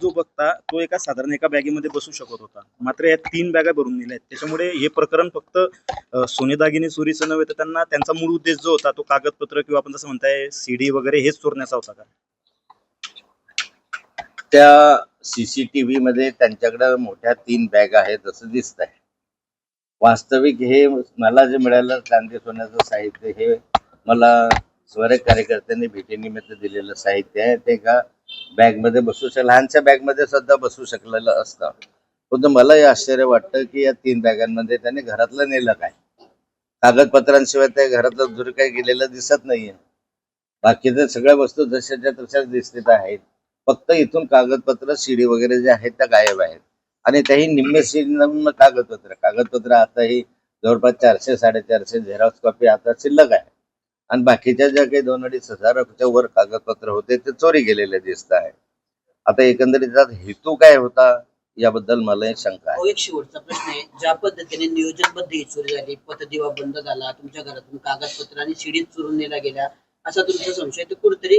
जो बघता तो एका साधारण एका बॅगेमध्ये बसू शकत होता. मात्र या तीन बॅगा भरून नेल्या आहेत. त्याच्यामुळे हे प्रकरण फक्त सोने दागिने चोरीचं नव्हे तर त्यांना त्यांचा मूळ उद्देश जो होता तो कागदपत्र किंवा आपण जसं म्हणताय सीडी वगैरे हेच चोरण्याचा होता का? त्या सीसीटीव्ही मध्ये त्यांच्याकडे मोठ्या तीन बॅग आहेत असं दिसत आहे वास्तविक हे मला जे मिळालं चांदी सोन्याचं साहित्य हे मला स्वरक कार्यकर्त्यांनी भेटीनिमित्त दिलेलं साहित्य आहे. ते का बॅगमध्ये बसू शकलं लहानच्या बॅगमध्ये सुद्धा बसू शकलेलं असतं. पण मला हे आश्चर्य वाटतं की या तीन बॅगांमध्ये त्यांनी घरातलं नेलं काय? कागदपत्रांशिवाय त्या घरातलं दूर काही गेलेलं दिसत नाहीये. बाकीच्या सगळ्या वस्तू जशाच्या तशाच दिसत आहेत. फक्त इथून कागदपत्र शिडी वगैरे जे आहेत त्या गायब आहेत. आणि त्याही निम्मे नवीन कागदपत्र. कागदपत्र आताही जवळपास चारशे साडेचारशे झेरॉक्स कॉपी आता शिल्लक आहे. आणि बाकीच्या ज्या काही दोन अडीच हजाराच्या वर कागदपत्र होते ते चोरी गेलेले दिसत आहे. आता एकंदरीत हेतू काय होता याबद्दल मला एक शंका आहे. एक शेवटचा प्रश्न आहे. ज्या पद्धतीने नियोजनबद्ध ही चोरी झाली पथदिवा बंद झाला तुमच्या घरातून कागदपत्र आणि शिडीत चोरून नेल्या गेल्या असा तुमचा संशय तर कुठेतरी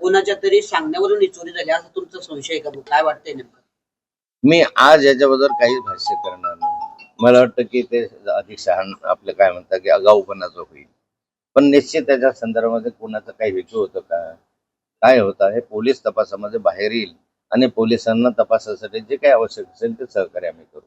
कोणाच्या तरी सांगण्यावरून ही चोरी झाली असा तुमचा संशय का काय वाटतंय नेमकं? मी आज याच्याबद्दल काहीच भाष्य करणार नाही. मला वाटतं की ते अधिक शहाण आपलं काय म्हणतात की आगाऊपणाचं होईल. पण निश्चित त्याच्या संदर्भामध्ये कोणाचा काही हेतू होतं का? काय होता? हे पोलीस तपासामध्ये बाहेर येईल आणि पोलिसांना तपासासाठी जे काही आवश्यक असेल ते सहकार्य आम्ही करू.